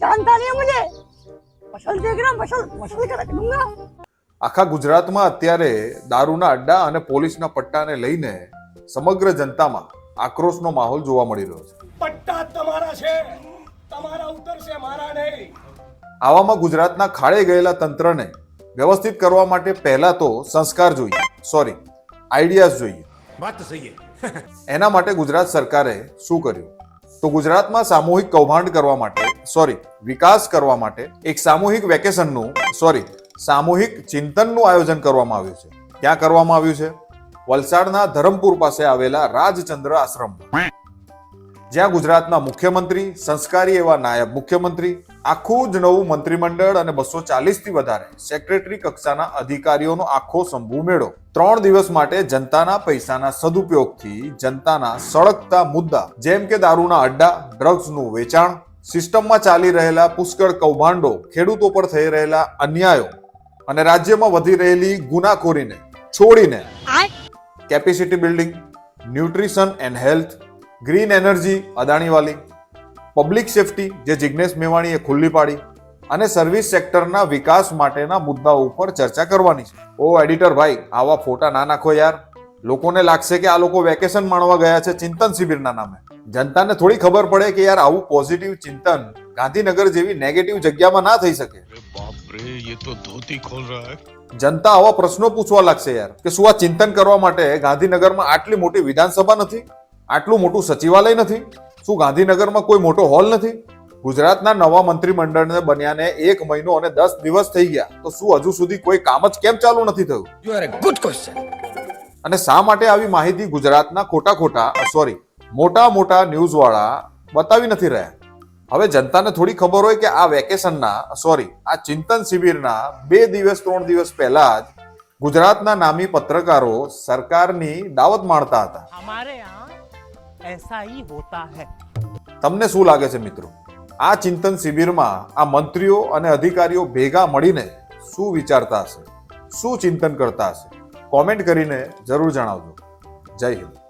જાણતા નહીં મુજે મસલ દેખના મસલ મસલ કરા કદુંગા આખા ગુજરાતમાં અત્યારે દારૂના અડ્ડા અને પોલીસના પટ્ટાને લઈને સમગ્ર જનતામાં આક્રોશનો માહોલ જોવા મળી રહ્યો છે. પટ્ટા તમારા છે. તમારા ઉતરશે મારા નહીં. આવામાં ગુજરાતના ખાડે ગયેલા તંત્રને વ્યવસ્થિત કરવા માટે પહેલા તો સંસ્કાર જોઈએ. સોરી આઈડિયાઝ જોઈએ. વાત સહી એના માટે ગુજરાત સરકારે શું કર્યું? તો ગુજરાતમાં સામૂહિક કૌભાંડ કરવા માટે સોરી વિકાસ કરવા માટે એક સામૂહિક વેકેશનનું સોરી સામૂહિક ચિંતનનું આયોજન કરવામાં આવ્યું છે. ક્યાં કરવામાં આવ્યું છે? વલસાડના ધરમપુર પાસે આવેલા રાજચંદ્ર આશ્રમ. જ્યાં ગુજરાતના મુખ્યમંત્રી, સંસ્કારી એવા નાયબ મુખ્યમંત્રી, આખું જ નવું મંત્રીમંડળ અને બસો ચાલીસથી વધારે સેક્રેટરી કક્ષાના અધિકારીઓનો આખો સંભૂ મેળો. ત્રણ દિવસ માટે જનતાના પૈસાના સદુપયોગથી જનતાના સળગતા મુદ્દા, જેમ કે દારૂના અડ્ડા ડ્રગ્સનું વેચાણ સિસ્ટમમાં ચાલી રહેલા પુષ્કળ કૌભાંડો ખેડૂતો પર થઈ રહેલા અન્યાયો અને રાજ્યમાં વધી રહેલી ગુનાખોરીને છોડીને capacity building nutrition and health green energy અદાણીવાલી public safety જે જિજ્ઞેશ મેવાણીએ ખુલ્લી પાડી અને સર્વિસ સેક્ટરના વિકાસ માટેના મુદ્દાઓ ઉપર ચર્ચા કરવાની છે. ઓ એડિટર ભાઈ આવા ફોટા ના નાખો યાર. લોકોને લાગશે કે આ લોકો વેકેશન માણવા ગયા છે ચિંતન શિબિરના નામે. જનતાને થોડી ખબર પડે કે યાર આવું પોઝિટિવ ચિંતન ગાંધીનગર જેવી નેગેટિવ જગ્યામાં ના થઈ શકે. જનતા આવા પ્રશ્નો પૂછવા લાગશે યાર કે શું આ ચિંતન કરવા માટે ગાંધીનગરમાં આટલી મોટી વિધાનસભા નથી? આટલું મોટું સચિવાલય નથી? શું ગાંધીનગરમાં કોઈ મોટો હોલ નથી? ગુજરાતના નવા મંત્રીમંડળને બન્યાને એક મહિનો અને દસ દિવસ થઈ ગયા તો શું હજુ સુધી કોઈ કામ જ કેમ ચાલુ નથી થયું? અને શા માટે આવી માહિતી ગુજરાતના ખોટા ખોટા સોરી મોટા મોટા ન્યૂઝવાળા બતાવી નથી રહ્યા. હવે જનતાને થોડી ખબર હોય કે આ વેકેશનના સોરી આ ચિંતન શિબિરના બે દિવસ ત્રણ દિવસ પહેલા જ ગુજરાતના નામી પત્રકારો સરકારની દાવત માણતા હતા. અમારે એસા તમને શું લાગે છે મિત્રો? આ ચિંતન શિબિરમાં આ મંત્રીઓ અને અધિકારીઓ ભેગા મળીને શું વિચારતા હશે? શું ચિંતન કરતા હશે? કોમેન્ટ કરીને જરૂર જણાવજો. જય હિન્દ.